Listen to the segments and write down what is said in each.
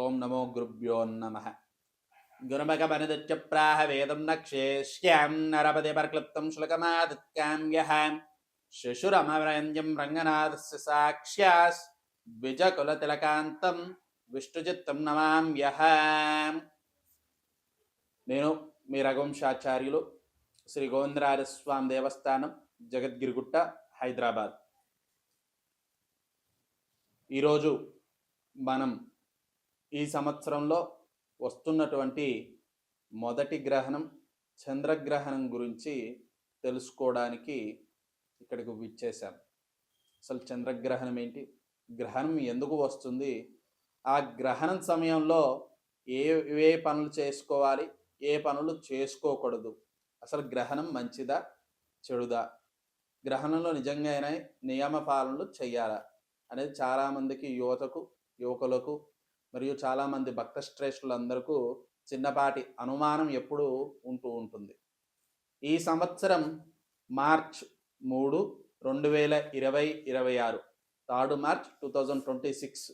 ఓం నమో గురుభ్యోన్నమ గురుమగమనుదిత్యప్రాహ వేదం నక్షేష్యాం నరపతి పరక్లుప్తం శులకమాదిత్యాం యహాం. శిశురమవరంజం రంగనాథస్య సాక్ష్యాస్. ద్విజకులతిలకాంతం విష్ణుచిత్తం నమామ్యహాం నేను మీ రఘువంశాచార్యులు శ్రీ గోవిందరాజస్వామి దేవస్థానం జగద్గిరిగుట్ట హైదరాబాద్. ఈరోజు మనం ఈ సంవత్సరంలో వస్తున్నటువంటి మొదటి గ్రహణం చంద్రగ్రహణం గురించి తెలుసుకోవడానికి ఇక్కడికి విచ్చేశాం అసలు చంద్రగ్రహణం ఏంటి? గ్రహణం ఎందుకు వస్తుంది? ఆ గ్రహణం సమయంలో ఏ ఏ పనులు చేసుకోవాలి? ఏ పనులు చేసుకోకూడదు? అసలు గ్రహణం మంచిదా? చెడుదా? గ్రహణంలో నిజంగానే నియమ పాలనలు చేయాలా? అనేది చాలామందికి యువతకు యువకులకు మరియు చాలామంది భక్త శ్రేష్ఠులందరకు చిన్నపాటి అనుమానం ఎప్పుడూ ఉంటూ ఉంటుంది. ఈ సంవత్సరం మార్చ్ మూడు రెండు వేల ఇరవై ఇరవై ఆరు third March two thousand twenty six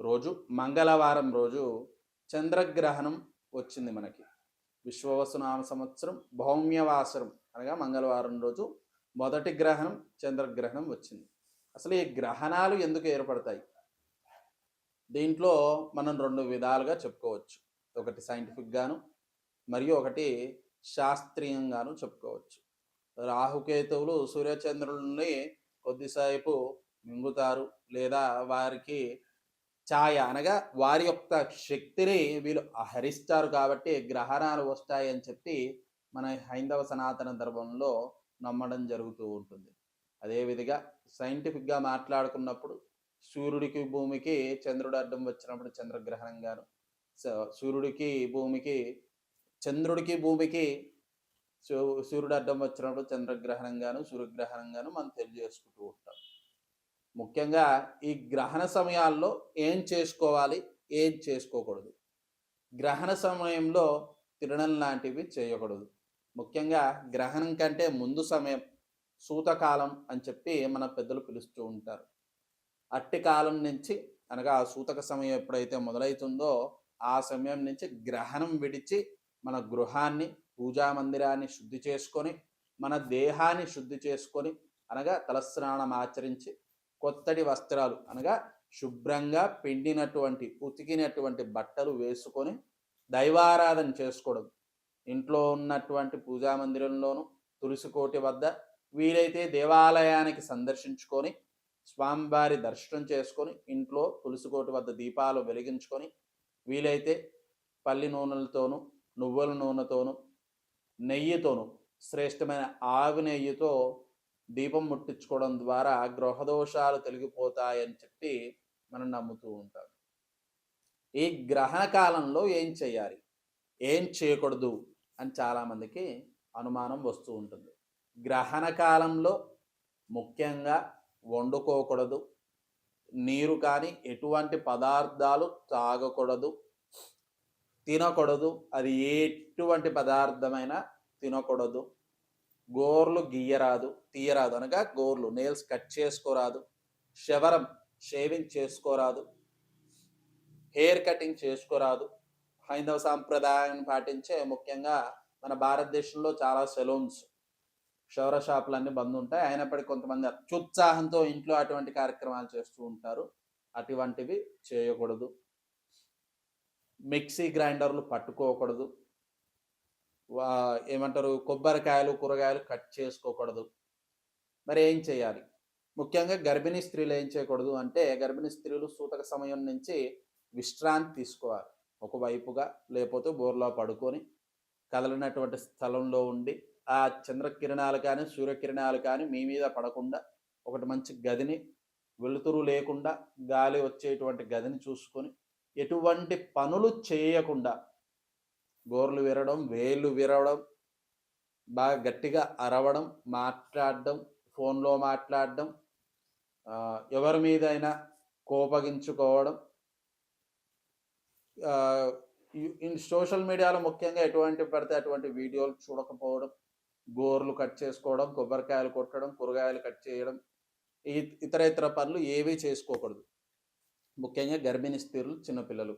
రోజు మంగళవారం రోజు చంద్రగ్రహణం వచ్చింది మనకి. విశ్వవసునామ సంవత్సరం భౌమ్యవాసరం అనగా మంగళవారం రోజు మొదటి గ్రహణం చంద్రగ్రహణం వచ్చింది. అసలు ఈ గ్రహణాలు ఎందుకు ఏర్పడతాయి? దీంట్లో మనం రెండు విధాలుగా చెప్పుకోవచ్చు. ఒకటి సైంటిఫిక్గాను మరియు ఒకటి శాస్త్రీయంగాను చెప్పుకోవచ్చు. రాహుకేతువులు సూర్యచంద్రులని కొద్దిసేపు మింగుతారు లేదా వారికి ఛాయ అనగా వారి యొక్క శక్తిని వీళ్ళు హరిస్తారు కాబట్టి గ్రహణాలు వస్తాయని చెప్పి మన హైందవ సనాతన ధర్మంలో నమ్మడం జరుగుతూ ఉంటుంది. అదేవిధంగా సైంటిఫిక్గా మాట్లాడుకున్నప్పుడు సూర్యుడికి భూమికి చంద్రుడు అడ్డం వచ్చినప్పుడు చంద్రగ్రహణం గాను స- సూర్యుడికి భూమికి చంద్రుడికి భూమికి సూ- సూర్యుడు అడ్డం వచ్చినప్పుడు చంద్రగ్రహణం గాను సూర్యగ్రహణం గాను మనం తెలియజేసుకుంటూ ఉంటాం. ముఖ్యంగా ఈ గ్రహణ సమయాల్లో ఏం చేసుకోవాలి ఏం చేసుకోకూడదు. గ్రహణ సమయంలో తిరణం లాంటివి చేయకూడదు. ముఖ్యంగా గ్రహణం కంటే ముందు సమయం సూతకాలం అని చెప్పి మన పెద్దలు పిలుస్తూ ఉంటారు. అట్టి కాలం నుంచి అనగా ఆ సూతక సమయం ఎప్పుడైతే మొదలవుతుందో ఆ సమయం నుంచి గ్రహణం విడిచి మన గృహాన్ని పూజా మందిరాన్ని శుద్ధి చేసుకొని మన దేహాన్ని శుద్ధి చేసుకొని అనగా తలస్నానం ఆచరించి కొత్తటి వస్త్రాలు అనగా శుభ్రంగా పిండినటువంటి ఉతికినటువంటి బట్టలు వేసుకొని దైవారాధన చేసుకోవడం. ఇంట్లో ఉన్నటువంటి పూజా మందిరంలోను తులసికోటి వద్ద వీలైతే దేవాలయానికి సందర్శించుకొని స్వామివారి దర్శనం చేసుకొని ఇంట్లో తులసికోటి వద్ద దీపాలు వెలిగించుకొని వీలైతే పల్లి నూనెలతోనూ నువ్వుల నూనెతోనూ నెయ్యితోనూ శ్రేష్టమైన ఆవి నెయ్యితో దీపం ముట్టించుకోవడం ద్వారా గ్రహదోషాలు తొలగిపోతాయని చెప్పి మనం నమ్ముతూ ఉంటాం. ఈ గ్రహణ కాలంలో ఏం చేయాలి? ఏం చేయకూడదు? అని చాలామందికి అనుమానం వస్తూ ఉంటుంది. గ్రహణ కాలంలో ముఖ్యంగా వండుకోకూడదు. నీరు కానీ ఎటువంటి పదార్థాలు తాగకూడదు. తినకూడదు. అది ఎటువంటి పదార్థమైనా తినకూడదు. గోర్లు గీయరాదు తీయరాదు. అనగా గోర్లు నేల్స్ కట్ చేసుకోరాదు. శవరం షేవింగ్ చేసుకోరాదు. హెయిర్ కటింగ్ చేసుకోరాదు. హైందవ సాంప్రదాయాన్ని పాటించే ముఖ్యంగా మన భారతదేశంలో చాలా సెలూన్స్ క్షౌర షాపులన్నీ బంద్ ఉంటాయి అయినప్పటికీ కొంతమంది అత్యుత్సాహంతో ఇంట్లో అటువంటి కార్యక్రమాలు చేస్తూ ఉంటారు. అటువంటివి చేయకూడదు. మిక్సీ గ్రైండర్లు పట్టుకోకూడదు. వా- ఏమంటారు కొబ్బరికాయలు కూరగాయలు కట్ చేసుకోకూడదు. మరి ఏం చేయాలి? ముఖ్యంగా గర్భిణీ స్త్రీలు ఏం చేయకూడదు అంటే గర్భిణీ స్త్రీలు సూతక సమయం నుంచి విశ్రాంతి తీసుకోవాలి. ఒకవైపుగా లేకపోతే బోర్లో పడుకొని కదలినటువంటి స్థలంలో ఉండి ఆ చంద్రకిరణాలు కానీ సూర్యకిరణాలు కానీ మీ మీద పడకుండా ఒకటి మంచి గదిని వెలుతురు లేకుండా గాలి వచ్చేటువంటి గదిని చూసుకొని ఎటువంటి పనులు చేయకుండా గోర్లు విరవడం వేళ్ళు విరవడం బాగా గట్టిగా అరవడం మాట్లాడడం ఫోన్లో మాట్లాడడం ఎవరి మీదైనా కోపగించుకోవడం ఇన్ సోషల్ మీడియాలో ముఖ్యంగా ఎటువంటి పడితే అటువంటి వీడియోలు చూడకపోవడం గోర్లు కట్ చేసుకోవడం కొబ్బరికాయలు కొట్టడం కూరగాయలు కట్ చేయడం ఇతర ఇతర పనులు ఏవీ చేసుకోకూడదు. ముఖ్యంగా గర్భిణీ స్త్రీలు చిన్నపిల్లలు.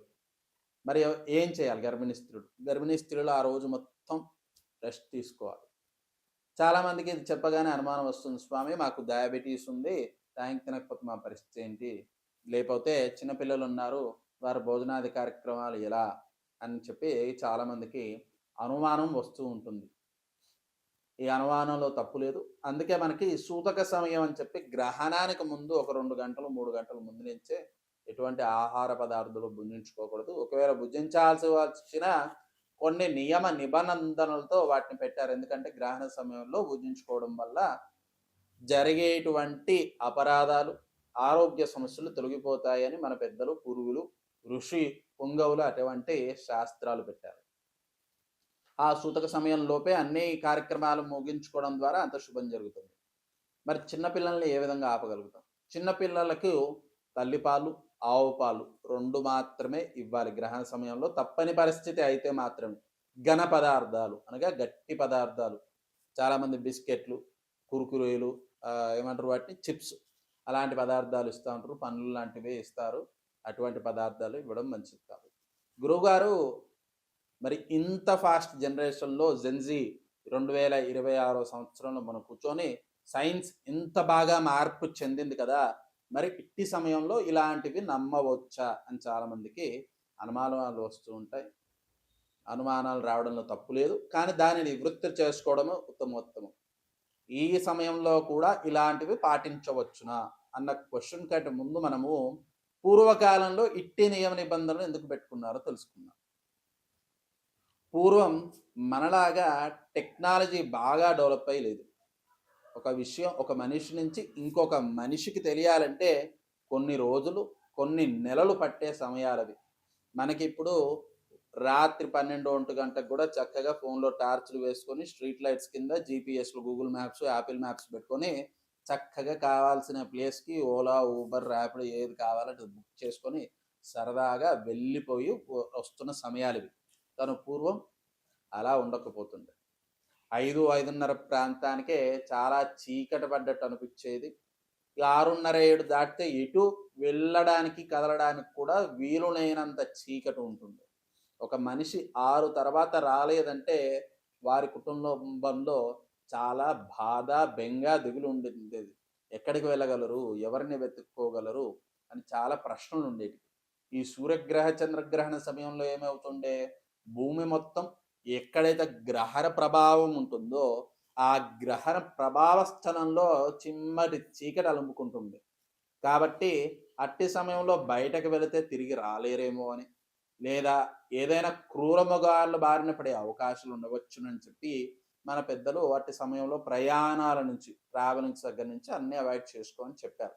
మరి ఏం చేయాలి గర్భిణీ స్త్రీలు? గర్భిణీ స్త్రీలు ఆ రోజు మొత్తం రెస్ట్ తీసుకోవాలి. చాలామందికి ఇది చెప్పగానే అనుమానం వస్తుంది. స్వామి మాకు డయాబెటీస్ ఉంది ట్యాంక్ తినకపోతే మా పరిస్థితి ఏంటి? లేకపోతే చిన్నపిల్లలు ఉన్నారు వారి భోజనాది కార్యక్రమాలు ఎలా? అని చెప్పి చాలామందికి అనుమానం వస్తూ ఉంటుంది. ఈ అనుమానంలో తప్పు లేదు. అందుకే మనకి సూతక సమయం అని చెప్పి గ్రహణానికి ముందు ఒక రెండు గంటలు మూడు గంటల ముందు నుంచే ఎటువంటి ఆహార పదార్థాలు భుజించుకోకూడదు. ఒకవేళ భుజించాల్సి వచ్చిన కొన్ని నియమ నిబంధనలతో వాటిని పెట్టారు. ఎందుకంటే గ్రహణ సమయంలో భుజించుకోవడం వల్ల జరిగేటువంటి అపరాధాలు ఆరోగ్య సమస్యలు తొలగిపోతాయని మన పెద్దలు పూర్వులు ఋషి పుంగవులు అటువంటి శాస్త్రాలు పెట్టారు. ఆ సూతక సమయంలోపే అన్ని కార్యక్రమాలు ముగించుకోవడం ద్వారా అంత శుభం జరుగుతుంది. మరి చిన్నపిల్లల్ని ఏ విధంగా ఆపగలుగుతాం? చిన్నపిల్లలకు తల్లిపాలు ఆవు పాలు రెండు మాత్రమే ఇవ్వాలి గ్రహణ సమయంలో. తప్పని పరిస్థితి అయితే మాత్రమే ఘన పదార్థాలు అనగా గట్టి పదార్థాలు. చాలామంది బిస్కెట్లు కురుకురేలు ఏమంటారు వాటిని? చిప్స్ అలాంటి పదార్థాలు ఇస్తూ ఉంటారు. పండ్లు లాంటివి ఇస్తారు. అటువంటి పదార్థాలు ఇవ్వడం మంచిది కాదు. గురువుగారు మరి ఇంత ఫాస్ట్ జనరేషన్లో జెన్జీ రెండు వేల ఇరవై ఆరో సంవత్సరంలో మనం కూర్చొని సైన్స్ ఇంత బాగా మార్పు చెందింది కదా మరి ఇట్టి సమయంలో ఇలాంటివి నమ్మవచ్చా అని చాలామందికి అనుమానాలు వస్తూ ఉంటాయి. అనుమానాలు రావడంలో తప్పు లేదు. కానీ దానిని నివృత్తి చేసుకోవడము ఉత్తమోత్తమం. ఈ సమయంలో కూడా ఇలాంటివి పాటించవచ్చునా అన్న క్వశ్చన్ కంటే ముందు మనము పూర్వకాలంలో ఇట్టి నియమ నిబంధనలు ఎందుకు పెట్టుకున్నారో తెలుసుకుందాం. పూర్వం మనలాగా టెక్నాలజీ బాగా డెవలప్ అయ్యలేదు ఒక విషయం ఒక మనిషి నుంచి ఇంకొక మనిషికి తెలియాలంటే కొన్ని రోజులు కొన్ని నెలలు పట్టే సమయాలవి. మనకి ఇప్పుడు రాత్రి పన్నెండు ఒంటి గంటకు కూడా చక్కగా ఫోన్లో టార్చ్లు వేసుకొని స్ట్రీట్ లైట్స్ కింద జీపీఎస్లు గూగుల్ మ్యాప్స్ యాపిల్ మ్యాప్స్ పెట్టుకొని చక్కగా కావాల్సిన ప్లేస్కి ఓలా ఊబర్ ర్యాపిడ్ ఏది కావాలంటే బుక్ చేసుకొని సరదాగా వెళ్ళిపోయి వస్తున్న సమయాలు ఇవి తను పూర్వం అలా ఉండకపోతుండే. ఐదు ఐదున్నర ప్రాంతానికే చాలా చీకటి పడ్డట్టు అనిపించేది. ఆరున్నర ఏడు దాటితే ఎటు వెళ్ళడానికి కదలడానికి కూడా వీలులేనంత చీకటి ఉంటుంది ఒక మనిషి ఆరు తర్వాత రాలేదంటే వారి కుటుంబంలో చాలా బాధ బెంగ దిగులు ఉండేది. ఎక్కడికి వెళ్ళగలరు? ఎవరిని వెతుక్కోగలరు? అని చాలా ప్రశ్నలు ఉండేవి ఈ సూర్యగ్రహ చంద్రగ్రహణ సమయంలో ఏమవుతుండే? భూమి మొత్తం ఎక్కడైతే గ్రహణ ప్రభావం ఉంటుందో ఆ గ్రహణ ప్రభావ స్థలంలో చిమ్మటి చీకటి అలుముకుంటుంది. కాబట్టి అట్టి సమయంలో బయటకు వెళితే తిరిగి రాలేరేమో అని లేదా ఏదైనా క్రూర మృగాల బారిన పడే అవకాశాలు ఉండవచ్చునని చెప్పి మన పెద్దలు అట్టి సమయంలో ప్రయాణాల నుంచి ట్రావెలింగ్స్ దగ్గర నుంచి అన్నీ అవాయిడ్ చేసుకోమని చెప్పారు.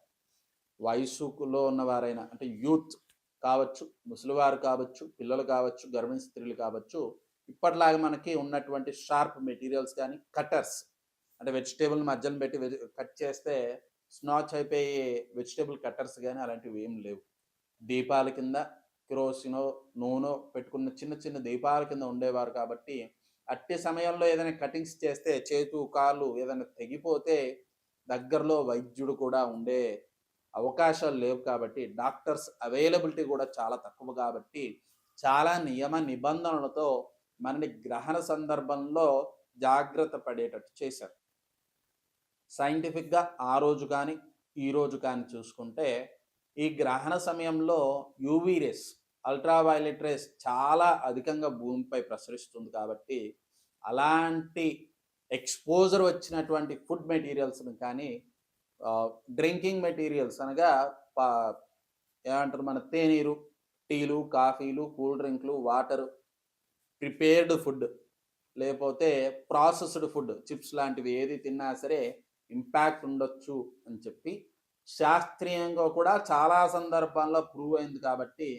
వయసులో ఉన్నవారైనా అంటే యూత్ కావచ్చు ముసలివారు కావచ్చు పిల్లలు కావచ్చు గర్భిణీ స్త్రీలు కావచ్చు ఇప్పటిలాగా మనకి ఉన్నటువంటి షార్ప్ మెటీరియల్స్ కానీ కట్టర్స్ అంటే వెజిటేబుల్ మధ్యలో పెట్టి కట్ చేస్తే స్నాచ్ అయిపోయే వెజిటేబుల్ కట్టర్స్ కానీ అలాంటివి ఏం లేవు. దీపాల కింద కిరోసినో నూనె పెట్టుకున్న చిన్న చిన్న దీపాల కింద ఉండేవారు కాబట్టి అట్టి సమయంలో ఏదైనా కటింగ్స్ చేస్తే చేతు కాళ్ళు ఏదైనా తెగిపోతే దగ్గరలో వైద్యుడు కూడా ఉండే అవకాశాలు లేవు కాబట్టి డాక్టర్స్ అవైలబిలిటీ కూడా చాలా తక్కువ కాబట్టి చాలా నియమ నిబంధనలతో మనని గ్రహణ సందర్భంలో జాగ్రత్త పడేటట్టు చేశారు. సైంటిఫిక్గా ఆ రోజు కానీ ఈ రోజు కానీ చూసుకుంటే ఈ గ్రహణ సమయంలో యూవీ రేస్ అల్ట్రావైలెట్ రేస్ చాలా అధికంగా భూమిపై ప్రసరిస్తుంది కాబట్టి అలాంటి ఎక్స్పోజర్ వచ్చినటువంటి ఫుడ్ మెటీరియల్స్ని కానీ డ్రింకింగ్ మెటీరియల్స్ అనగా పా- ఏమంటారు మన తేనీరు టీలు కాఫీలు కూల్ డ్రింక్లు వాటర్ ప్రిపేర్డ్ ఫుడ్ లేకపోతే ప్రాసెస్డ్ ఫుడ్ చిప్స్ లాంటివి ఏది తిన్నా సరే ఇంపాక్ట్ ఉండొచ్చు అని చెప్పి శాస్త్రీయంగా కూడా చాలా సందర్భాల్లో ప్రూవ్ అయింది కాబట్టి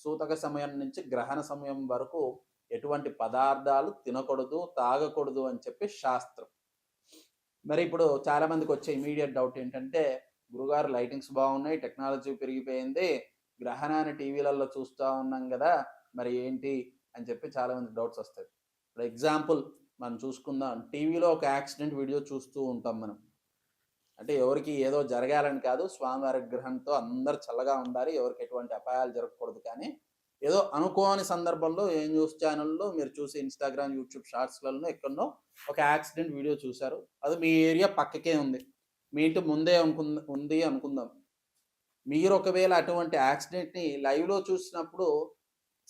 సూతక సమయం నుంచి గ్రహణ సమయం వరకు ఎటువంటి పదార్థాలు తినకూడదు తాగకూడదు అని చెప్పి శాస్త్రం. మరి ఇప్పుడు చాలా మందికి వచ్చే ఇమీడియట్ డౌట్ ఏంటంటే గురుగారు లైటింగ్స్ బాగున్నాయి టెక్నాలజీ పెరిగిపోయింది గ్రహణాన్ని టీవీలలో చూస్తూ ఉన్నాం కదా మరి ఏంటి అని చెప్పి చాలా మంది డౌట్స్ వస్తాయి. ఫర్ ఎగ్జాంపుల్ మనం చూసుకుందాం టీవీలో ఒక యాక్సిడెంట్ వీడియో చూస్తూ ఉంటాం మనం. అంటే ఎవరికి ఏదో జరగాలని కాదు స్వామివారి గ్రహంతో అందరు చల్లగా ఉండాలి ఎవరికి ఎటువంటి అపాయాలు జరగకూడదు కానీ ఏదో అనుకోని సందర్భంలో ఏం న్యూస్ ఛానల్లో మీరు చూసి ఇన్స్టాగ్రామ్ యూట్యూబ్ షార్ట్స్లలో ఎక్కడో ఒక యాక్సిడెంట్ వీడియో చూశారు. అది మీ ఏరియా పక్కకే ఉంది. మీ ఇంటి ముందే అనుకుంద ఉంది అనుకుందాం. మీరు ఒకవేళ అటువంటి యాక్సిడెంట్ని లైవ్లో చూసినప్పుడు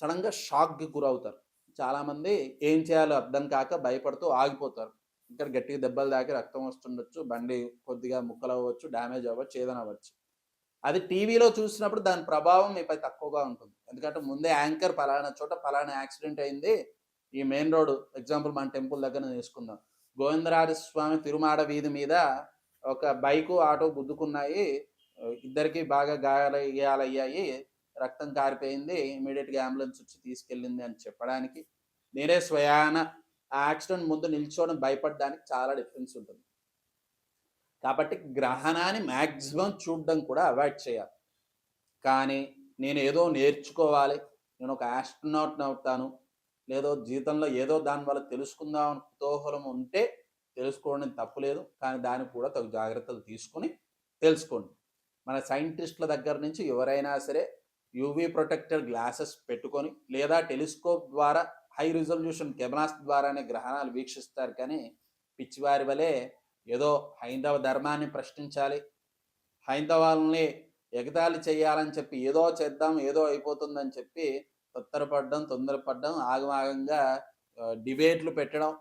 సడన్గా షాక్కి గురవుతారు. చాలామంది ఏం చేయాలో అర్థం కాక భయపడుతూ ఆగిపోతారు. ఇక్కడ గట్టిగా దెబ్బలు దాకి రక్తం వస్తుండొచ్చు బండి కొద్దిగా ముక్కలు అవ్వచ్చు డ్యామేజ్ అవ్వచ్చు ఏదైనా అవ్వచ్చు. అది టీవీలో చూసినప్పుడు దాని ప్రభావం మీపై తక్కువగా ఉంటుంది. ఎందుకంటే ముందే యాంకర్ పలానా చోట పలానా యాక్సిడెంట్ అయింది. ఈ మెయిన్ రోడ్ ఎగ్జాంపుల్ మన టెంపుల్ దగ్గర తీసుకుందాం. గోవిందరాజ స్వామి తిరుమాడ వీధి మీద ఒక బైకు ఆటో గుద్దుకున్నాయి. ఇద్దరికి బాగా గాయాలయ్యాయి. రక్తం కారిపోయింది. ఇమీడియట్గా అంబులెన్స్ వచ్చి తీసుకెళ్ళింది అని చెప్పడానికి. నేనే స్వయాన ఆ యాక్సిడెంట్ ముందు నిల్చోవడం భయపడడానికి చాలా డిఫరెన్స్ ఉంటుంది. కాబట్టి గ్రహణాన్ని మ్యాక్సిమం చూడడం కూడా అవాయిడ్ చేయాలి. కానీ నేను ఏదో నేర్చుకోవాలి. నేను ఒక ఆస్ట్రోనాట్ని అవుతాను. లేదో జీవితంలో ఏదో దానివల్ల తెలుసుకుందాం కుతూహలం ఉంటే తెలుసుకోవడం తప్పులేదు కానీ దానికి కూడా తగు జాగ్రత్తలు తీసుకొని తెలుసుకోండి. మన సైంటిస్టుల దగ్గర నుంచి ఎవరైనా సరే యూవీ ప్రొటెక్టర్ గ్లాసెస్ పెట్టుకొని లేదా టెలిస్కోప్ ద్వారా హై రిజల్యూషన్ కెమెరాస్ ద్వారానే గ్రహణాలు వీక్షిస్తారు కానీ పిచ్చివారి వలె ఏదో హైందవ ధర్మాన్ని ప్రశ్నించాలి. హైందవాలని ఎగతాళి చేయాలని చెప్పి ఏదో చేద్దాం ఏదో అయిపోతుందని చెప్పి తొత్తరపడడం తొందరపడడం ఆగమాగంగా డిబేట్లు పెట్టడం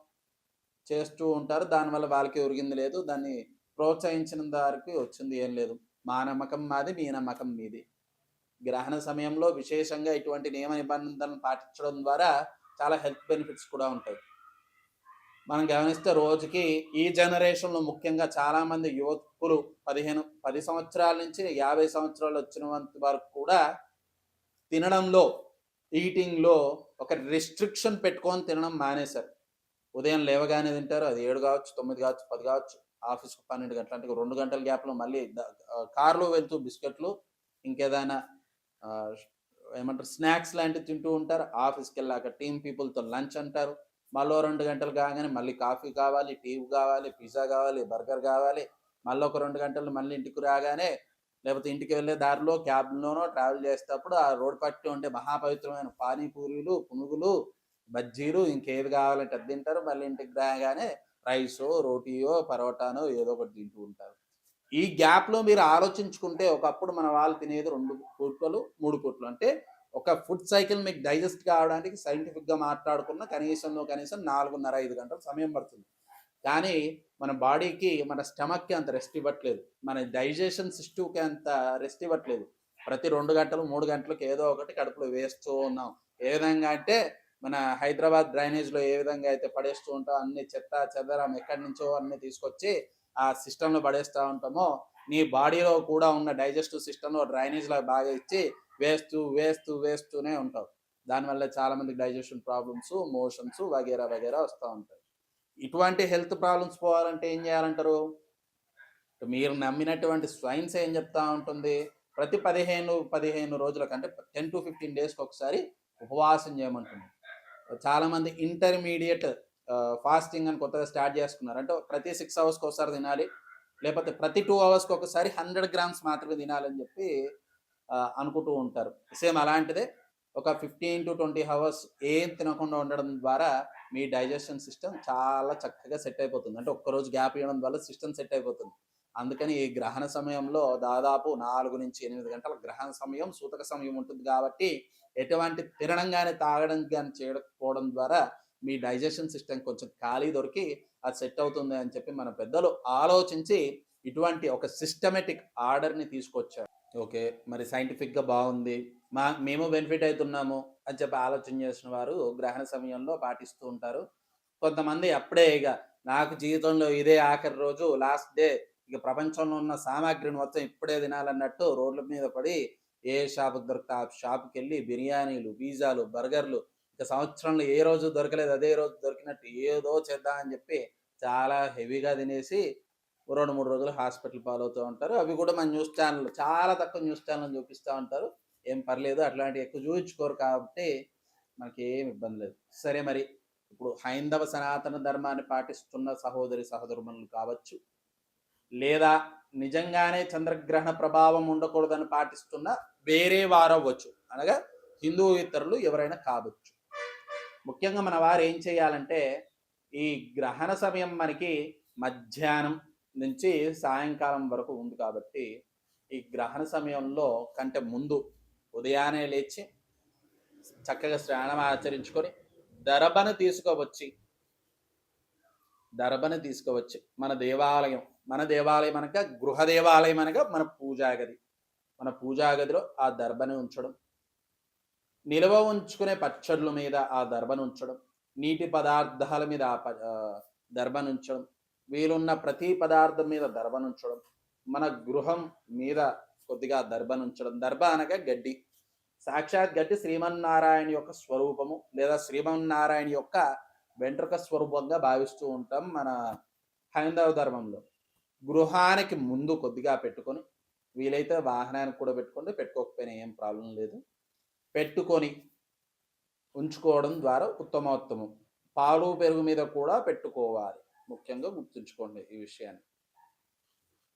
చేస్తూ ఉంటారు. దానివల్ల వాళ్ళకి ఉరిగింది లేదు. దాన్ని ప్రోత్సహించిన వారికి వచ్చింది ఏం లేదు. మా నమ్మకం మాది మీ నమ్మకం మీది. గ్రహణ సమయంలో విశేషంగా ఇటువంటి నియమ నిబంధనలను పాటించడం ద్వారా చాలా హెల్త్ బెనిఫిట్స్ కూడా ఉంటాయి. మనం గమనిస్తే రోజుకి ఈ జనరేషన్లో ముఖ్యంగా చాలామంది యువకులు పదిహేను పది సంవత్సరాల నుంచి యాభై సంవత్సరాలు వచ్చిన వరకు కూడా తినడంలో ఈటింగ్లో ఒక రిస్ట్రిక్షన్ పెట్టుకొని తినడం మానేశారు. ఉదయం లేవగానే తింటారు అది ఏడు కావచ్చు తొమ్మిది కావచ్చు పది కావచ్చు ఆఫీస్కి పన్నెండు గంటల అంటే రెండు గంటల గ్యాప్లో మళ్ళీ కారులో వెళ్తూ బిస్కెట్లు ఇంకేదైనా ఏమంటారు స్నాక్స్ లాంటివి తింటూ ఉంటారు. ఆఫీస్కి వెళ్ళాక టీమ్ పీపుల్తో లంచ్ అంటారు. మళ్ళీ రెండు గంటలు కాగానే మళ్ళీ కాఫీ కావాలి టీ కావాలి పిజ్జా కావాలి బర్గర్ కావాలి. మళ్ళీ ఒక రెండు గంటలు మళ్ళీ ఇంటికి రాగానే లేకపోతే ఇంటికి వెళ్ళే దారిలో క్యాబ్లోనో ట్రావెల్ చేసేటప్పుడు ఆ రోడ్ పట్టి ఉండే మహాపవిత్రమైన పానీపూరీలు పునుగులు బజ్జీలు ఇంకేది కావాలంటే అది తింటారు. మళ్ళీ ఇంటికి రాగానే రైసో రోటీయో పరోటానో ఏదో ఒకటి తింటూ ఉంటారు. ఈ గ్యాప్లో మీరు ఆలోచించుకుంటే ఒకప్పుడు మన వాళ్ళు తినేది రెండు పూటలు మూడు పూటలు అంటే ఒక ఫుడ్ సైకిల్ మీకు డైజెస్ట్ కావడానికి సైంటిఫిక్గా మాట్లాడుకున్న కనీసంలో కనీసం నాలుగున్నర ఐదు గంటలు సమయం పడుతుంది. కానీ మన బాడీకి మన స్టమక్కి అంత రెస్ట్ ఇవ్వట్లేదు. మన డైజెషన్ సిస్టమ్కి అంత రెస్ట్ ఇవ్వట్లేదు. ప్రతి రెండు గంటలు మూడు గంటలకు ఏదో ఒకటి కడుపులో వేస్తూ ఉన్నాం. ఏ విధంగా అంటే మన హైదరాబాద్ డ్రైనేజ్లో ఏ విధంగా అయితే పడేస్తూ ఉంటాం అన్ని చెత్త చెదరం ఎక్కడి నుంచో అన్ని తీసుకొచ్చి ఆ సిస్టంలో పడేస్తూ ఉంటామో నీ బాడీలో కూడా ఉన్న డైజెస్టివ్ సిస్టంలో డ్రైనేజ్లో బాగా ఇచ్చి వేస్తూ వేస్తూ వేస్తూనే ఉంటావు. దానివల్ల చాలా మందికి డైజెషన్ ప్రాబ్లమ్స్ మోషన్స్ వగేరా వగేరా వస్తూ ఉంటాయి. ఇటువంటి హెల్త్ ప్రాబ్లమ్స్ పోవాలంటే ఏం చేయాలంటారు? మీరు నమ్మినటువంటి సైన్స్ ఏం చెప్తా ఉంటుంది? ప్రతి పదిహేను పదిహేను రోజుల కంటే టెన్ టు ఫిఫ్టీన్ డేస్కి ఒకసారి ఉపవాసం చేయమంటుంది చాలామంది ఇంటర్మీడియట్ ఫాస్టింగ్ అని కొత్తగా స్టార్ట్ చేసుకున్నారు. అంటే ప్రతి సిక్స్ అవర్స్కి ఒకసారి తినాలి లేకపోతే ప్రతి టూ అవర్స్కి ఒకసారి హండ్రెడ్ గ్రామ్స్ మాత్రమే తినాలని చెప్పి అనుకుంటూ ఉంటారు. సేమ్ అలాంటిదే ఒక ఫిఫ్టీన్ టు ట్వంటీ అవర్స్ ఏం తినకుండా ఉండడం ద్వారా మీ డైజెషన్ సిస్టమ్ చాలా చక్కగా సెట్ అయిపోతుంది. అంటే ఒక్కరోజు గ్యాప్ ఇవ్వడం వల్ల సిస్టమ్ సెట్ అయిపోతుంది. అందుకని ఈ గ్రహణ సమయంలో దాదాపు నాలుగు నుంచి ఎనిమిది గంటల గ్రహణ సమయం సూతక సమయం ఉంటుంది కాబట్టి ఎటువంటి తినడం కానీ తాగడం కానీ చేయకపోవడం ద్వారా మీ డైజెషన్ సిస్టమ్ కొంచెం ఖాళీ దొరికి అది సెట్ అవుతుంది అని చెప్పి మన పెద్దలు ఆలోచించి ఇటువంటి ఒక సిస్టమేటిక్ ఆర్డర్ని తీసుకొచ్చారు. ఓకే మరి సైంటిఫిక్గా బాగుంది. మా మేము బెనిఫిట్ అవుతున్నాము అని చెప్పి ఆలోచన చేసిన వారు గ్రహణ సమయంలో పాటిస్తూ ఉంటారు. కొంతమంది అప్పుడే ఇక నాకు జీవితంలో ఇదే ఆఖరి రోజు లాస్ట్ డే ఇక ప్రపంచంలో ఉన్న సామాగ్రిని మొత్తం ఇప్పుడే తినాలన్నట్టు రోడ్ల మీద పడి ఏ షాప్ దొరికితే ఆ షాప్కి వెళ్ళి బిర్యానీలు పిజ్జాలు బర్గర్లు ఇక సంవత్సరంలో ఏ రోజు దొరకలేదు అదే రోజు దొరికినట్టు ఏదో చేద్దామని చెప్పి చాలా హెవీగా తినేసి రెండు మూడు రోజులు హాస్పిటల్ పాలవుతూ ఉంటారు. అవి కూడా మన న్యూస్ ఛానల్ చాలా తక్కువ న్యూస్ ఛానల్ చూపిస్తూ ఉంటారు. ఏం పర్లేదు అట్లాంటివి ఎక్కువ చూపించుకోరు కాబట్టి మనకి ఏం ఇబ్బంది లేదు. సరే మరి ఇప్పుడు హైందవ సనాతన ధర్మాన్ని పాటిస్తున్న సహోదరి సహోదరుమణులు కావచ్చు లేదా నిజంగానే చంద్రగ్రహణ ప్రభావం ఉండకూడదని పాటిస్తున్న వేరే వారవ్వచ్చు. అనగా హిందూ ఇతరులు ఎవరైనా కావచ్చు. ముఖ్యంగా మన వారు ఏం చేయాలంటే ఈ గ్రహణ సమయం మనకి మధ్యాహ్నం నుంచి సాయంకాలం వరకు ఉంది కాబట్టి ఈ గ్రహణ సమయంలో కంటే ముందు ఉదయాన్నే లేచి చక్కగా స్నానం ఆచరించుకొని దరబను తీసుకోవచ్చి దరబను తీసుకోవచ్చు మన దేవాలయం మన దేవాలయం అనగా గృహ దేవాలయం అనగా మన పూజా గది మన పూజాగదిలో ఆ దర్భని ఉంచడం నిల్వ ఉంచుకునే పచ్చడ్ల మీద ఆ దర్భను ఉంచడం నీటి పదార్థాల మీద ఆ ప- ఉంచడం వీలున్న ప్రతి పదార్థం మీద దర్భను ఉంచడం మన గృహం మీద కొద్దిగా దర్బను ఉంచడం. అనగా గడ్డి. సాక్షాత్ గడ్డి శ్రీమన్నారాయణ యొక్క స్వరూపము లేదా శ్రీమన్నారాయణ యొక్క వెంట్రుక స్వరూపంగా భావిస్తూ ఉంటాం మన హైందవ ధర్మంలో. గృహానికి ముందు కొద్దిగా పెట్టుకొని వీలైతే వాహనానికి కూడా పెట్టుకోండి పెట్టుకోకపోయినా ఏం ప్రాబ్లం లేదు. పెట్టుకొని ఉంచుకోవడం ద్వారా ఉత్తమోత్తమం. పాలు పెరుగు మీద కూడా పెట్టుకోవాలి. ముఖ్యంగా గుర్తుంచుకోండి ఈ విషయాన్ని.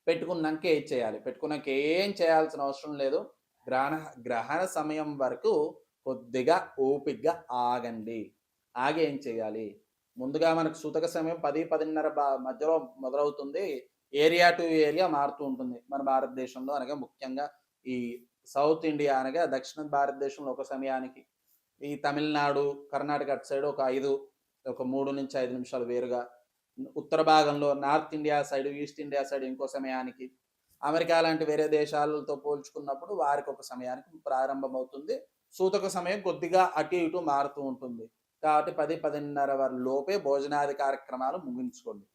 పెట్టుకున్నాక ఏం చేయాలి? పెట్టుకున్నాక ఏం చేయాల్సిన అవసరం లేదు. గ్రహణ గ్రహణ సమయం వరకు కొద్దిగా ఓపిగ్గా ఆగండి. ఆగి ఏం చేయాలి? ముందుగా మనకు సూతక సమయం పది పదిన్నర బా- మధ్యలో మొదలవుతుంది. ఏరియా టు ఏరియా మారుతూ ఉంటుంది. మన భారతదేశంలో అనగా ముఖ్యంగా ఈ సౌత్ ఇండియా అనగా దక్షిణ భారతదేశంలో ఒక సమయానికి ఈ తమిళనాడు కర్ణాటక అటు సైడ్ ఒక ఐదు ఒక మూడు నుంచి ఐదు నిమిషాలు వేరుగా. ఉత్తర భాగంలో north India side east India side ఇంకో సమయానికి. అమెరికా లాంటి వేరే దేశాలతో పోల్చుకున్నప్పుడు వారికి ఒక సమయానికి ప్రారంభమవుతుంది. సూతక సమయం కొద్దిగా అటు ఇటు మారుతూ ఉంటుంది. కాబట్టి పది పదిన్నర వారి లోపే భోజనాది కార్యక్రమాలు ముగించుకోండి.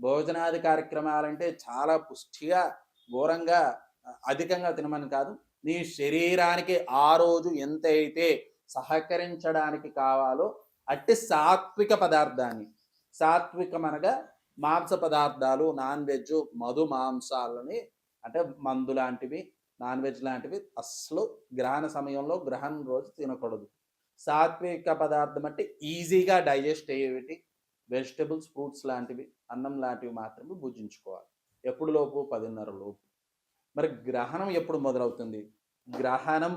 భోజనాది కార్యక్రమాలంటే చాలా పుష్టిగా ఘోరంగా అధికంగా తినమని కాదు నీ శరీరానికి ఆ రోజు ఎంతైతే సహకరించడానికి కావాలో అట్టి సాత్విక పదార్థాన్ని సాత్వికం అనగా మాంస పదార్థాలు నాన్ వెజ్ మధు మాంసాలని అంటే మందు లాంటివి నాన్ వెజ్ లాంటివి అస్సలు గ్రహణ సమయంలో గ్రహణం రోజు తినకూడదు. సాత్విక పదార్థం అంటే ఈజీగా డైజెస్ట్ అయ్యేవి వెజిటబుల్స్ ఫ్రూట్స్ లాంటివి అన్నం లాంటివి మాత్రమే భుజించుకోవాలి. ఎప్పుడు లోపు? పదిన్నర లోపు. మరి గ్రహణం ఎప్పుడు మొదలవుతుంది? గ్రహణం.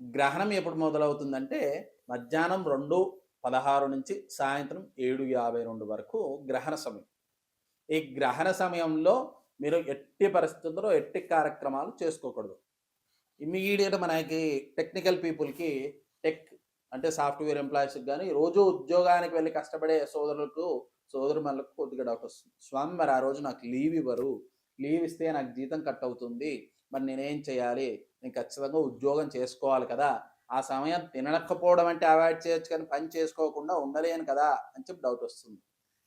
గ్రహణం ఎప్పుడు మొదలవుతుందంటే మధ్యాహ్నం రెండు పదహారు నుంచి సాయంత్రం ఏడు యాభై రెండు వరకు గ్రహణ సమయం. ఈ గ్రహణ సమయంలో మీరు ఎట్టి పరిస్థితుల్లో ఎట్టి కార్యక్రమాలు చేసుకోకూడదు. ఇమ్మీడియట్ మనకి టెక్నికల్ పీపుల్కి టెక్ అంటే సాఫ్ట్వేర్ ఎంప్లాయీస్కి కానీ రోజు ఉద్యోగానికి వెళ్ళి కష్టపడే సోదరులకు సోదరు మనలకు కొద్దిగా డౌట్ వస్తుంది. స్వామి మరి ఆ రోజు నాకు లీవ్ ఇవ్వరు. లీవ్ ఇస్తే నాకు జీతం కట్ అవుతుంది మరి నేనేం చేయాలి? నేను ఖచ్చితంగా ఉద్యోగం చేసుకోవాలి కదా. ఆ సమయం తినకపోవడం అంటే అవాయిడ్ చేయొచ్చు కానీ పని చేసుకోకుండా ఉండలేను కదా అని చెప్పి డౌట్ వస్తుంది.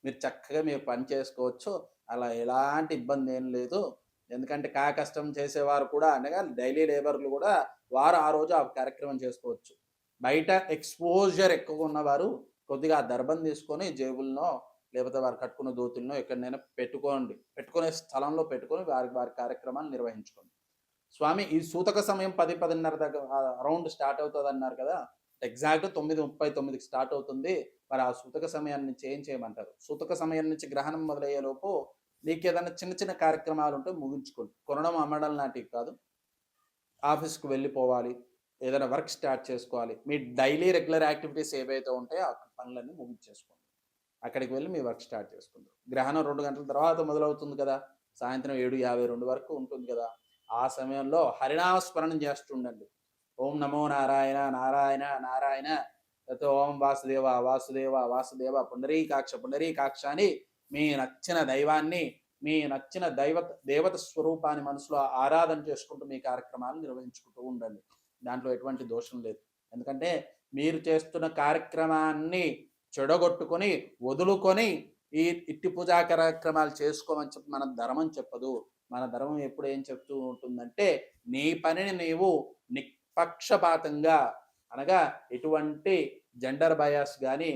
మీరు చక్కగా మీరు పని చేసుకోవచ్చు. అలా ఎలాంటి ఇబ్బంది ఏం లేదు. ఎందుకంటే కాయ కష్టం చేసేవారు కూడా అనగా డైలీ లేబర్లు కూడా వారు ఆ రోజు ఆ కార్యక్రమం చేసుకోవచ్చు. బయట ఎక్స్పోజర్ ఎక్కువ ఉన్నవారు కొద్దిగా ఆ తీసుకొని జేబుల్లో లేకపోతే వారు కట్టుకున్న దోతులను ఎక్కడైనా పెట్టుకోండి. పెట్టుకునే స్థలంలో పెట్టుకొని వారి వారి కార్యక్రమాలు నిర్వహించుకోండి. స్వామి ఈ సూతక సమయం పది పదిన్నర దగ్గర అరౌండ్ స్టార్ట్ అవుతుంది అన్నారు కదా? ఎగ్జాక్ట్ తొమ్మిది ముప్పై తొమ్మిదికి స్టార్ట్ అవుతుంది. మరి ఆ సూతక సమయాన్ని నుంచి ఏం చేయమంటారు? సూతక సమయం నుంచి గ్రహణం మొదలయ్యే లోపు నీకు ఏదైనా చిన్న చిన్న కార్యక్రమాలు ఉంటే ముగించుకోండి. కొనడం అమ్మడం లాంటివి కాదు. ఆఫీస్కి వెళ్ళిపోవాలి. ఏదైనా వర్క్ స్టార్ట్ చేసుకోవాలి. మీ డైలీ రెగ్యులర్ యాక్టివిటీస్ ఏవైతే ఉంటాయో ఆ పనులన్నీ ముగించేసుకోండి. అక్కడికి వెళ్ళి మీ వర్క్ స్టార్ట్ చేసుకుంటారు గ్రహణం రెండు గంటల తర్వాత మొదలవుతుంది కదా. సాయంత్రం ఏడు యాభై రెండు వరకు ఉంటుంది కదా. ఆ సమయంలో హరినామస్మరణం చేస్తుండండి. ఓం నమో నారాయణ నారాయణ నారాయణ. లేకపోతే ఓం వాసుదేవ వాసుదేవ వాసుదేవ పుండరీకాక్ష పుండరీకాక్ష అని మీ నచ్చిన దైవాన్ని మీ నచ్చిన దైవత దేవత స్వరూపాన్ని మనసులో ఆరాధన చేసుకుంటూ మీ కార్యక్రమాలు నిర్వహించుకుంటూ ఉండండి. దాంట్లో ఎటువంటి దోషం లేదు. ఎందుకంటే మీరు చేస్తున్న కార్యక్రమాన్ని చెడగొట్టుకొని వదులుకొని ఈ ఇట్టి పూజా కార్యక్రమాలు చేసుకోమని చెప్పి మన ధర్మం చెప్పదు. మన ధర్మం ఎప్పుడు ఏం చెప్తూ ఉంటుందంటే నీ పనిని నీవు నిష్పక్షపాతంగా అనగా ఎటువంటి జెండర్ బయాస్ కానీ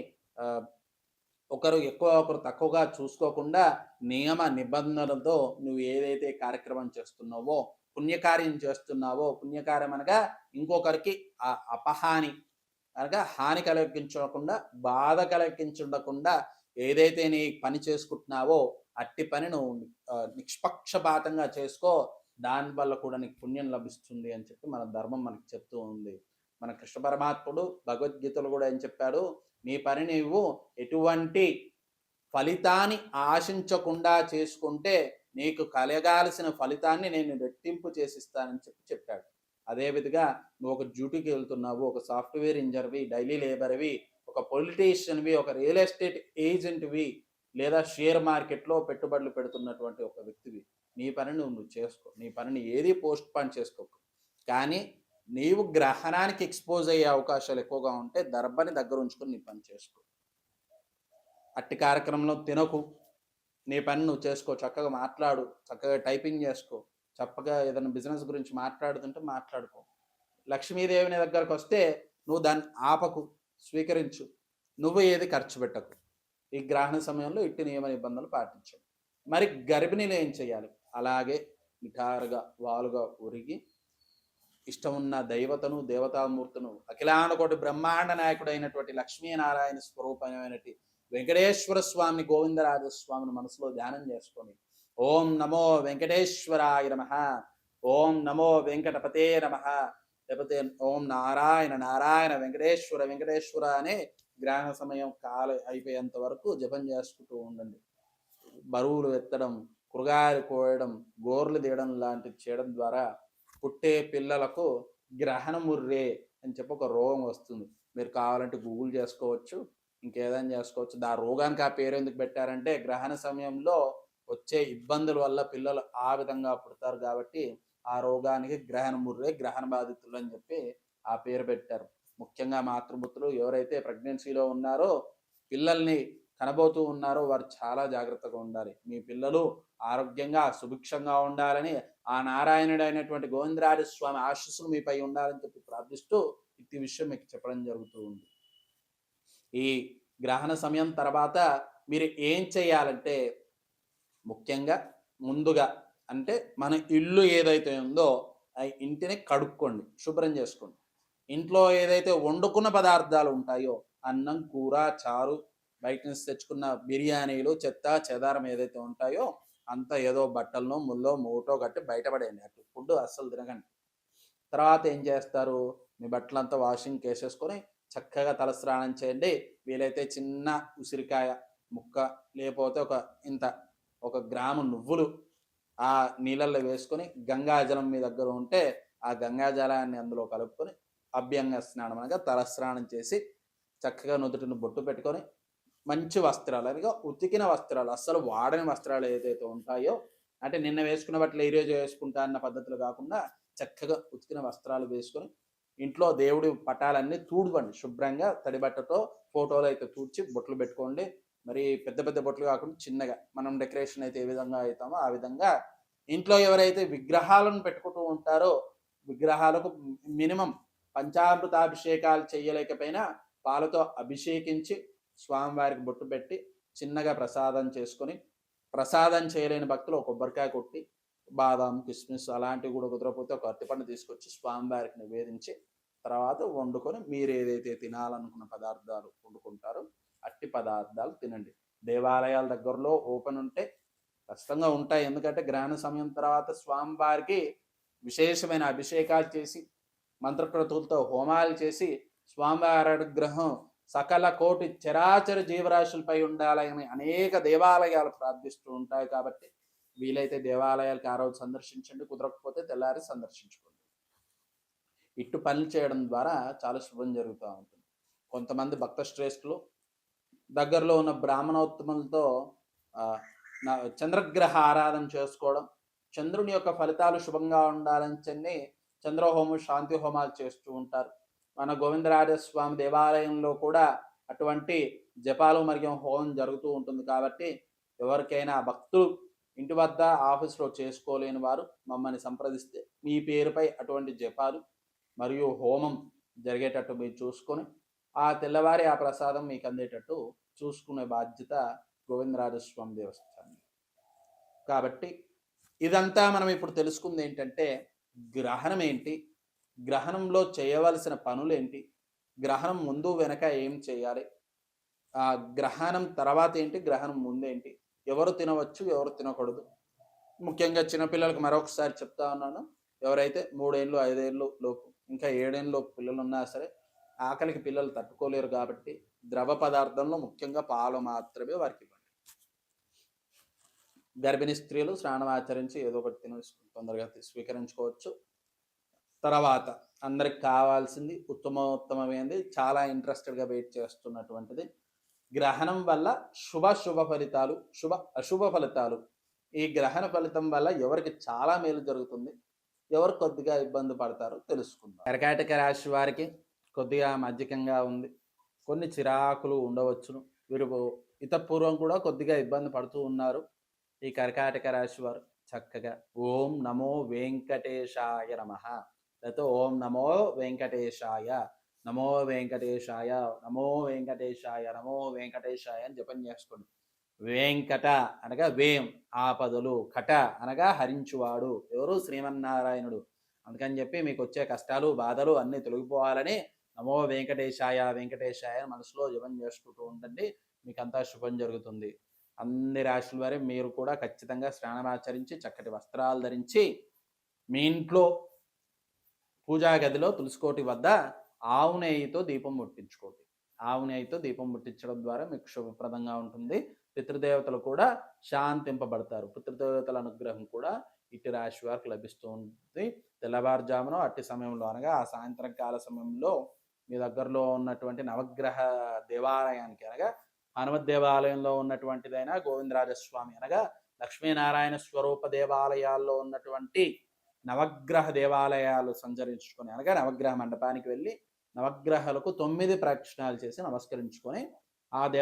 ఒకరు ఎక్కువ ఒకరు తక్కువగా చూసుకోకుండా నియమ నిబంధనలతో నువ్వు ఏదైతే కార్యక్రమం చేస్తున్నావో పుణ్యకార్యం చేస్తున్నావో పుణ్యకార్యం అనగా ఇంకొకరికి ఆ అపహాని అనగా హాని కలిగించకుండా బాధ కలిగించకుండా ఏదైతే నీ పని చేసుకుంటున్నావో అట్టి పని నువ్వు నిష్పక్షపాతంగా చేసుకో. దాని వల్ల కూడా నీకు పుణ్యం లభిస్తుంది అని చెప్పి మన ధర్మం మనకి చెప్తూ ఉంది. మన కృష్ణ పరమాత్ముడు భగవద్గీతలు కూడా ఏం చెప్పాడు? నీ పని నీవు ఎటువంటి ఫలితాన్ని ఆశించకుండా చేసుకుంటే నీకు కలగాల్సిన ఫలితాన్ని నేను రెట్టింపు చేసిస్తానని చెప్పి చెప్పాడు. అదే విధంగా నువ్వు ఒక డ్యూటీకి వెళ్తున్నావు ఒక సాఫ్ట్వేర్ ఇంజనీర్వి డైలీ లేబర్వి ఒక పొలిటీషియన్వి ఒక రియల్ ఎస్టేట్ ఏజెంట్వి లేదా షేర్ మార్కెట్లో పెట్టుబడులు పెడుతున్నటువంటి ఒక వ్యక్తివి. నీ పని నువ్వు నువ్వు చేసుకో. నీ పనిని ఏది పోస్ట్ పాన్ చేసుకోకు. కానీ నీవు గ్రహణానికి ఎక్స్పోజ్ అయ్యే అవకాశాలు ఎక్కువగా ఉంటే దర్భని దగ్గర ఉంచుకొని నీ పని చేసుకో. అట్టి కార్యక్రమంలో తినకు. నీ పని నువ్వు చేసుకో. చక్కగా మాట్లాడు. చక్కగా టైపింగ్ చేసుకో. చెప్పగా ఏదైనా బిజినెస్ గురించి మాట్లాడుతుంటే మాట్లాడుకో. లక్ష్మీదేవిని దగ్గరకు వస్తే నువ్వు దాన్ని ఆపకు స్వీకరించు. నువ్వు ఏది ఖర్చు పెట్టకు. ఈ గ్రహణ సమయంలో ఇట్టి నియమ నిబంధనలు పాటించండి మరి గర్భిణీలు ఏం చేయాలి? అలాగే నిఠారుగా వాలుగా ఉరిగి ఇష్టమున్న దైవతను దేవతామూర్తును అఖిలానకోటి బ్రహ్మాండ నాయకుడైనటువంటి లక్ష్మీనారాయణ స్వరూపమైనటువంటి వెంకటేశ్వర స్వామిని గోవిందరాజస్వామిని మనసులో ధ్యానం చేసుకొని ఓం నమో వెంకటేశ్వరాయ నమ. ఓం నమో వెంకటపతే నమ. లేకపోతే ఓం నారాయణ నారాయణ వెంకటేశ్వర వెంకటేశ్వర అనే గ్రహణ సమయం కాల అయిపోయేంత వరకు జపం చేసుకుంటూ ఉండండి. బరువులు ఎత్తడం కురగాయలు కోయడం గోర్లు తీయడం లాంటివి చేయడం ద్వారా పుట్టే పిల్లలకు గ్రహణముర్రే అని చెప్పి ఒక రోగం వస్తుంది. మీరు కావాలంటే గూగుల్ చేసుకోవచ్చు ఇంకేదైనా చేసుకోవచ్చు. ఆ రోగానికి ఆ పేరు ఎందుకు పెట్టారంటే గ్రహణ సమయంలో వచ్చే ఇబ్బందుల వల్ల పిల్లలు ఆ విధంగా పుడతారు కాబట్టి ఆ రోగానికి గ్రహణ ముర్రే గ్రహణ బాధితులు అని చెప్పి ఆ పేరు పెట్టారు. ముఖ్యంగా మాతృమూర్తులు ఎవరైతే ప్రెగ్నెన్సీలో ఉన్నారో పిల్లల్ని కనబోతూ ఉన్నారో వారు చాలా జాగ్రత్తగా ఉండాలి. మీ పిల్లలు ఆరోగ్యంగా సుభిక్షంగా ఉండాలని ఆ నారాయణుడు అయినటువంటి గోవిందరాజ స్వామి ఆశస్సులు మీపై ఉండాలని చెప్పి ప్రార్థిస్తూ ఇది విషయం మీకు చెప్పడం జరుగుతూ ఉంది. ఈ గ్రహణ సమయం తర్వాత మీరు ఏం చేయాలంటే ముఖ్యంగా ముందుగా అంటే మన ఇల్లు ఏదైతే ఉందో ఆ ఇంటిని కడుక్కోండి శుభ్రం చేసుకోండి. ఇంట్లో ఏదైతే వండుకున్న పదార్థాలు ఉంటాయో అన్నం కూర చారు బయట నుంచి తెచ్చుకున్న బిర్యానీలు చెత్త చెదారం ఏదైతే ఉంటాయో అంతా ఏదో బట్టలను ముల్లో మూటో కట్టి బయటపడేయండి అటు ఫుడ్ అస్సలు తినకండి. తర్వాత ఏం చేస్తారు? మీ బట్టలంతా వాషింగ్ వేసేసుకొని చక్కగా తలస్నానం చేయండి. వీలైతే చిన్న ఉసిరికాయ ముక్క లేకపోతే ఒక ఇంత ఒక గ్రాము నువ్వులు ఆ నీళ్ళల్లో వేసుకొని గంగాజలం మీ దగ్గర ఉంటే ఆ గంగాజలాన్ని అందులో కలుపుకొని అభ్యంగ స్నానం అనగా తలస్నానం చేసి చక్కగా నుదుటిని బొట్టు పెట్టుకొని మంచి వస్త్రాలు. అనగా ఉతికిన వస్త్రాలు. అస్సలు వాడని వస్త్రాలు ఏదైతే ఉంటాయో అంటే నిన్న వేసుకున్న బట్టలు ఈరోజు వేసుకుంటా అన్న పద్ధతులు కాకుండా చక్కగా ఉతికిన వస్త్రాలు వేసుకొని ఇంట్లో దేవుడి పటాలన్నీ తూడుకోండి శుభ్రంగా తడి బట్టతో ఫోటోలు అయితే తూడ్చి బొట్లు పెట్టుకోండి. మరి పెద్ద పెద్ద బొట్లు కాకుండా చిన్నగా మనం డెకరేషన్ అయితే ఏ విధంగా అవుతామో ఆ విధంగా ఇంట్లో ఎవరైతే విగ్రహాలను పెట్టుకుంటూ ఉంటారో విగ్రహాలకు మినిమం పంచామృతాభిషేకాలు చేయలేకపోయినా పాలతో అభిషేకించి స్వామివారికి బొట్టు పెట్టి చిన్నగా ప్రసాదం చేసుకొని ప్రసాదం చేయలేని భక్తులు ఒక కొబ్బరికాయ కొట్టి బాదాం కిస్మిస్ అలాంటివి కూడా కుదరకపోతే ఒక అరటిపండు తీసుకొచ్చి స్వామివారికి నివేదించి తర్వాత వండుకొని మీరు ఏదైతే తినాలనుకున్న పదార్థాలు పదార్థాలు తినండి. దేవాలయాల దగ్గరలో ఓపెన్ ఉంటే ఖచ్చితంగా ఉంటాయి. ఎందుకంటే గ్రహణ సమయం తర్వాత స్వామివారికి విశేషమైన అభిషేకాలు చేసి మంత్రక్రతులతో హోమాలు చేసి స్వామివారి అనుగ్రహం సకల కోటి చరాచర జీవరాశులపై ఉండాలని అనేక దేవాలయాలు ప్రార్థిస్తూ ఉంటాయి కాబట్టి వీలైతే దేవాలయాలకు ఆ రోజు సందర్శించండి. కుదరకపోతే తెల్లారి సందర్శించుకోండి. ఇట్టు పనులు చేయడం ద్వారా చాలా శుభం జరుగుతూ ఉంటుంది. కొంతమంది భక్త శ్రేష్ఠులు దగ్గరలో ఉన్న బ్రాహ్మణోత్తములతో చంద్రగ్రహ ఆరాధన చేసుకోవడం చంద్రుని యొక్క ఫలితాలు శుభంగా ఉండాలని చెన్ని చంద్రహోమం శాంతి హోమాలు చేస్తూ ఉంటారు. మన గోవిందరాజస్వామి దేవాలయంలో కూడా అటువంటి జపాలు మరియు హోమం జరుగుతూ ఉంటుంది కాబట్టి ఎవరికైనా భక్తులు ఇంటి వద్ద ఆఫీస్లో చేసుకోలేని వారు మమ్మల్ని సంప్రదిస్తే మీ పేరుపై అటువంటి జపాలు మరియు హోమం జరిగేటట్టు మీరు చూసుకొని ఆ తెల్లవారి ఆ ప్రసాదం మీకు అందేటట్టు చూసుకునే బాధ్యత గోవిందరాజస్వామి దేవస్థానం కాబట్టి ఇదంతా మనం ఇప్పుడు తెలుసుకుంది ఏంటంటే గ్రహణం ఏంటి? గ్రహణంలో చేయవలసిన పనులు ఏంటి? గ్రహణం ముందు వెనక ఏం చేయాలి? ఆ గ్రహణం తర్వాత ఏంటి? గ్రహణం ముందేంటి ఎవరు తినవచ్చు ఎవరు తినకూడదు? ముఖ్యంగా చిన్నపిల్లలకు మరొకసారి చెప్తా ఉన్నాను. ఎవరైతే మూడేళ్ళు ఐదేళ్ళు లోపు ఇంకా ఏడేళ్ళ లోపు పిల్లలు ఉన్నా సరే ఆకలికి పిల్లలు తట్టుకోలేరు కాబట్టి ద్రవ పదార్థంలో ముఖ్యంగా పాలు మాత్రమే వారికి ఇవ్వండి గర్భిణీ స్త్రీలు స్నానం ఆచరించి ఏదో ఒకటి తిన తొందరగా స్వీకరించుకోవచ్చు. తర్వాత అందరికి కావాల్సింది ఉత్తమోత్తమమైనది చాలా ఇంట్రెస్టెడ్గా వెయిట్ చేస్తున్నటువంటిది. గ్రహణం వల్ల శుభ శుభ ఫలితాలు శుభ అశుభ ఫలితాలు. ఈ గ్రహణ ఫలితం వల్ల ఎవరికి చాలా మేలు జరుగుతుంది ఎవరు కొద్దిగా ఇబ్బంది పడతారో తెలుసుకుందాం. కర్కాటక రాశి వారికి కొద్దిగా మధ్యకంగా ఉంది. కొన్ని చిరాకులు ఉండవచ్చును. వీరు ఇతపూర్వం కూడా కొద్దిగా ఇబ్బంది పడుతూ ఉన్నారు. ఈ కర్కాటక రాశి వారు చక్కగా ఓం నమో వెంకటేశాయ నమ. లేకపోతే ఓం నమో వెంకటేశాయ నమో వెంకటేశాయ నమో వెంకటేశాయ నమో వెంకటేశాయ అని జపం చేసుకోండి. వెంకట అనగా వేం ఆపదలు కట అనగా హరించువాడు. ఎవరు శ్రీమన్నారాయణుడు. అందుకని చెప్పి మీకు వచ్చే కష్టాలు బాధలు అన్నీ తొలగిపోవాలని నమో వెంకటేశాయ వెంకటేశాయ మనసులో జపం చేసుకుంటూ ఉండండి. మీకు అంతా శుభం జరుగుతుంది. అన్ని రాశుల వారి మీరు కూడా ఖచ్చితంగా స్నానమాచరించి చక్కటి వస్త్రాలు ధరించి మీ ఇంట్లో పూజా గదిలో తులసికోటి వద్ద ఆవు నెయ్యితో దీపం ముట్టించుకోండి. ఆవు నెయ్యితో దీపం ముట్టించడం ద్వారా మీకు శుభప్రదంగా ఉంటుంది. పితృదేవతలు కూడా శాంతింపబడతారు. పితృదేవతల అనుగ్రహం కూడా ఇటు రాశి వారికి లభిస్తూ ఉంటుంది. తెల్లవారుజామున అట్టి సమయంలో అనగా ఆ సాయంత్రం కాల సమయంలో మీ దగ్గరలో ఉన్నటువంటి నవగ్రహ దేవాలయానికి అనగా హనుమత్ దేవాలయంలో ఉన్నటువంటిదైనా గోవిందరాజస్వామి అనగా లక్ష్మీనారాయణ స్వరూప దేవాలయాల్లో ఉన్నటువంటి నవగ్రహ దేవాలయాలు సంచరించుకొని అనగా నవగ్రహ మండపానికి వెళ్ళి నవగ్రహాలకు తొమ్మిది ప్రక్షణాలు చేసి నమస్కరించుకొని ఆ దేవ